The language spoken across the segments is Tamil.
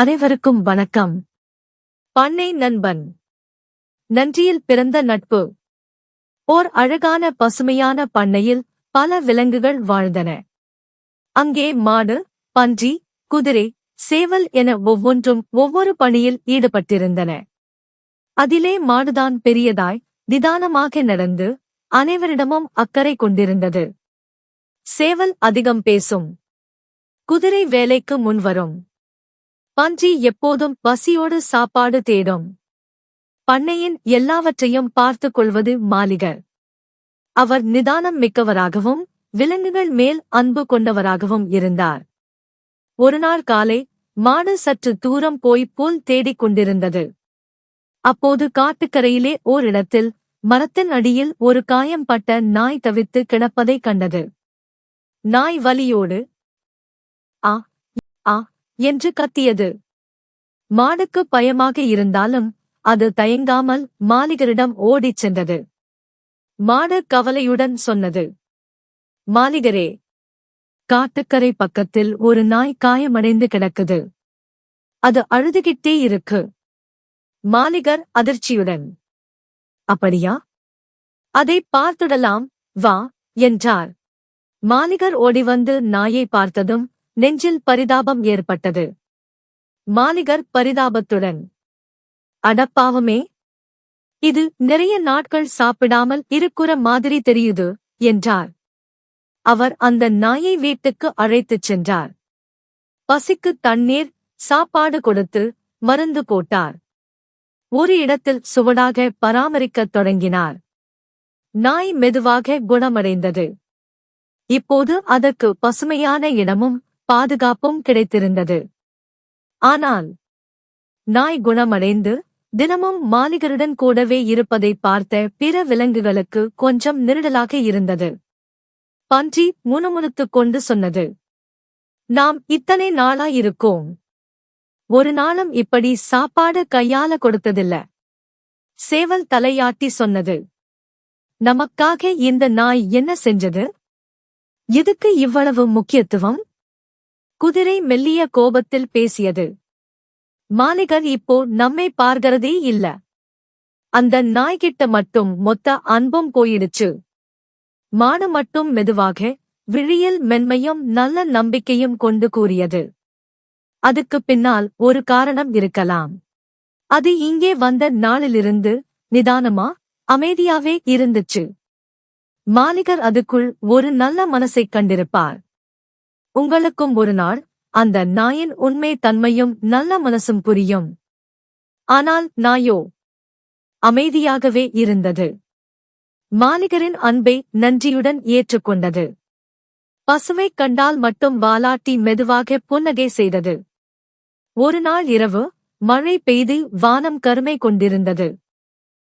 அனைவருக்கும் வணக்கம். பண்ணை நண்பன். நன்றியில் பிறந்த நட்பு. ஓர் அழகான பசுமையான பண்ணையில் பல விலங்குகள் வாழ்ந்தன. அங்கே மாடு பன்றி குதிரை சேவல் என ஒவ்வொன்றும் ஒவ்வொரு பணியில் ஈடுபட்டிருந்தன. அதிலே மாடுதான் பெரியதாய் நிதானமாக நடந்து அனைவரிடமும் அக்கறை கொண்டிருந்தது. சேவல் அதிகம் பேசும். குதிரை வேலைக்கு முன்வரும். பன்றி எப்போதும் பசியோடு சாப்பாடு தேடும். பண்ணையின் எல்லாவற்றையும் பார்த்துக் கொள்வது மாலிகர் அவர் நிதானம் மிக்கவராகவும் விலங்குகள் மேல் அன்பு கொண்டவராகவும் இருந்தார். ஒருநாள் காலை மாடு சற்று தூரம் போய் புல் தேடிக் கொண்டிருந்தது. அப்போது காட்டுக்கரையிலே ஓரிடத்தில் மரத்தின் அடியில் ஒரு காயம் பட்ட நாய் தவித்து கிடப்பதைக் கண்டது. நாய் வலியோடு ஆ என்று கத்தியது. மாடுக்கு பயமாக இருந்தாலும் அது தயங்காமல் மாலிகரிடம் ஓடிச் சென்றது. மாடு கவலையுடன் சொன்னது. மாலிகரே காட்டுக்கரை பக்கத்தில் ஒரு நாய் காயமடைந்து கிடக்குது. அது அழுதுகிட்டே இருக்கு. மாலிகர் அதிர்ச்சியுடன் அப்படியா? அதை பார்த்துடலாம் வா என்றார். மாலிகர் ஓடிவந்து நாயை பார்த்ததும் நெஞ்சில் பரிதாபம் ஏற்பட்டது. மாலிகர் பரிதாபத்துடன் அடப்பாவமே இது நிறைய நாட்கள் சாப்பிடாமல் இருக்குற மாதிரி தெரியுது என்றார். அவர் அந்த நாயை வீட்டுக்கு அழைத்துச் சென்றார். பசிக்கு தண்ணீர் சாப்பாடு கொடுத்து மருந்து போட்டார். ஒரு இடத்தில் சுவடாக பராமரிக்கத் தொடங்கினார். நாய் மெதுவாக குணமடைந்தது. இப்போது அதற்கு பசுமையான இடமும் பாதுகாப்பும் கிடைத்திருந்தது. ஆனால் நாய் குணமடைந்து தினமும் மாலிகருடன் கூடவே இருப்பதை பார்த்த பிற விலங்குகளுக்கு கொஞ்சம் நெருடலாக இருந்தது. பன்றி முணுமுணுத்துக் கொண்டு சொன்னது நாம் இத்தனை நாளா இருக்கோம் ஒரு நாளும் இப்படி சாப்பாடு கையால கொடுத்ததில்ல. சேவல் தலையாட்டி சொன்னது நமக்காக இந்த நாய் என்ன செஞ்சது? எதுக்கு இவ்வளவு முக்கியத்துவம்? குதிரை மெல்லிய கோபத்தில் பேசியது. மாணிகர் இப்போ நம்மை பார்க்கிறதே இல்ல. அந்த நாய்கிட்ட மட்டும் மொத்த அன்பும் போயிடுச்சு. மானு மட்டும் மெதுவாக விழியில் மென்மையும் நல்ல நம்பிக்கையும் கொண்டு கூறியது. அதுக்கு பின்னால் ஒரு காரணம் இருக்கலாம். அது இங்கே வந்த நாளிலிருந்து நிதானமா அமைதியாவே இருந்துச்சு. மாலிகர் அதுக்குள் ஒரு நல்ல மனசைக் கண்டிருப்பார். உங்களுக்கும் ஒரு நாள் அந்த நாயின் உண்மை தன்மையும் நல்ல மனசும் புரியும். ஆனால் நாயோ அமைதியாகவே இருந்தது. மாலிகரின் அன்பை நன்றியுடன் ஏற்றுக்கொண்டது. பசுமை கண்டால் மட்டும் வாலாட்டி மெதுவாக புன்னகை செய்தது. ஒரு நாள் இரவு மழை பெய்து வானம் கருமை கொண்டிருந்தது.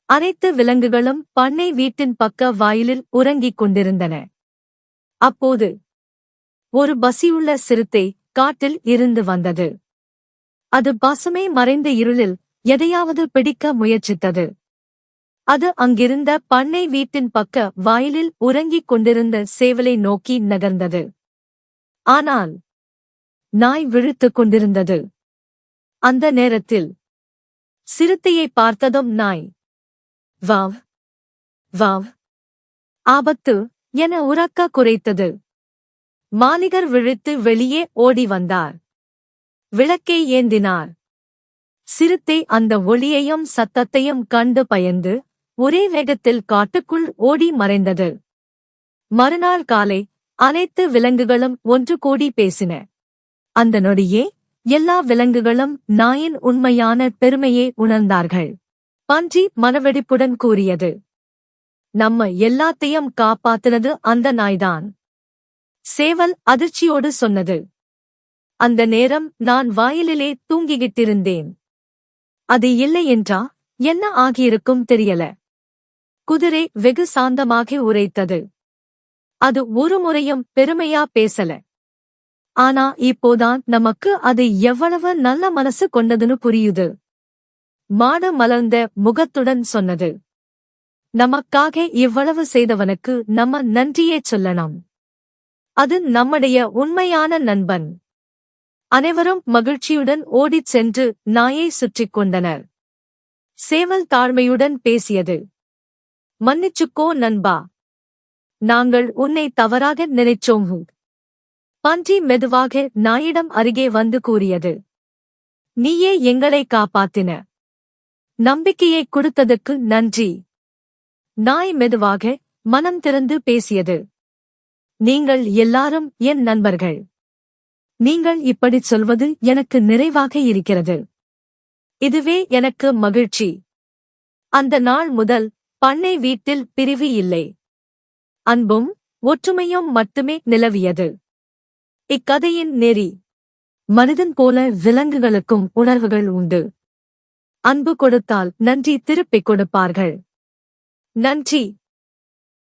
அனைத்து விலங்குகளும் பண்ணை வீட்டின் பக்க வாயிலில் உறங்கிக் கொண்டிருந்தன. அப்போது ஒரு பசியுள்ள சிறுத்தை காட்டில் இருந்து வந்தது. அது பசுமை மறைந்த இருளில் எதையாவது பிடிக்க முயற்சித்தது. அது அங்கிருந்த பண்ணை வீட்டின் பக்க வாயிலில் உறங்கிக் கொண்டிருந்த சேவலை நோக்கி நகர்ந்தது. ஆனால் நாய் விழுத்துக் கொண்டிருந்தது. அந்த நேரத்தில் சிறுத்தையை பார்த்ததும் நாய் வாவ் வாவ் ஆபத்து என உறக்க குறைத்தது. மாலிகர் விழித்து வெளியே ஓடி வந்தார். விளக்கை ஏந்தினார். சிறுத்தை அந்த ஒளியையும் சத்தத்தையும் கண்டு பயந்து ஒரே வேகத்தில் காட்டுக்குள் ஓடி மறைந்தது. மறுநாள் காலை அனைத்து விலங்குகளும் ஒன்று கூடி பேசின. அந்த நொடியே எல்லா விலங்குகளும் நாயின் உண்மையான பெருமையை உணர்ந்தார்கள். பன்றி மனவெடிப்புடன் கூறியது. நம்ம எல்லாத்தையும் காப்பாத்துனது அந்த நாய்தான். சேவல் அதிர்ச்சியோடு சொன்னது. அந்த நேரம் நான் வாயிலிலே தூங்கிக்கிட்டிருந்தேன். அது இல்லை என்றா என்ன ஆகியிருக்கும் தெரியல. குதிரை வெகு சாந்தமாக உரைத்தது. அது ஒரு முறையும் பெருமையா பேசல. ஆனா இப்போதான் நமக்கு அது எவ்வளவு நல்ல மனசு கொண்டதுன்னு புரியுது. மாடு மலர்ந்த முகத்துடன் சொன்னது. நமக்காக இவ்வளவு செய்தவனுக்கு நம்ம நன்றியே சொல்லலாம். அது நம்முடைய உண்மையான நண்பன். அனைவரும் மகிழ்ச்சியுடன் ஓடிச் சென்று நாயை சுற்றிக் கொண்டனர். சேவல் தாழ்மையுடன் பேசியது. மன்னிச்சுக்கோ நண்பா. நாங்கள் உன்னை தவறாக நினைச்சோம். பன்றி மெதுவாக நாயிடம் அருகே வந்து கூறியது. நீயே எங்களை காப்பாத்தின. நம்பிக்கையை கொடுத்ததற்கு நன்றி. நாய் மெதுவாக மனம் திறந்து பேசியது. நீங்கள் எல்லாரும் என் நண்பர்கள். நீங்கள் இப்படிச் சொல்வது எனக்கு நிறைவாக இருக்கிறது. இதுவே எனக்கு மகிழ்ச்சி. அந்த நாள் முதல் பண்ணை வீட்டில் பிரிவு இல்லை. அன்பும் ஒற்றுமையும் மட்டுமே நிலவியது. இக்கதையின் நெறி. மனிதன் போல விலங்குகளுக்கும் உணர்வுகள் உண்டு. அன்பு கொடுத்தால் நன்றி திருப்பிக் கொடுப்பார்கள். நன்றி.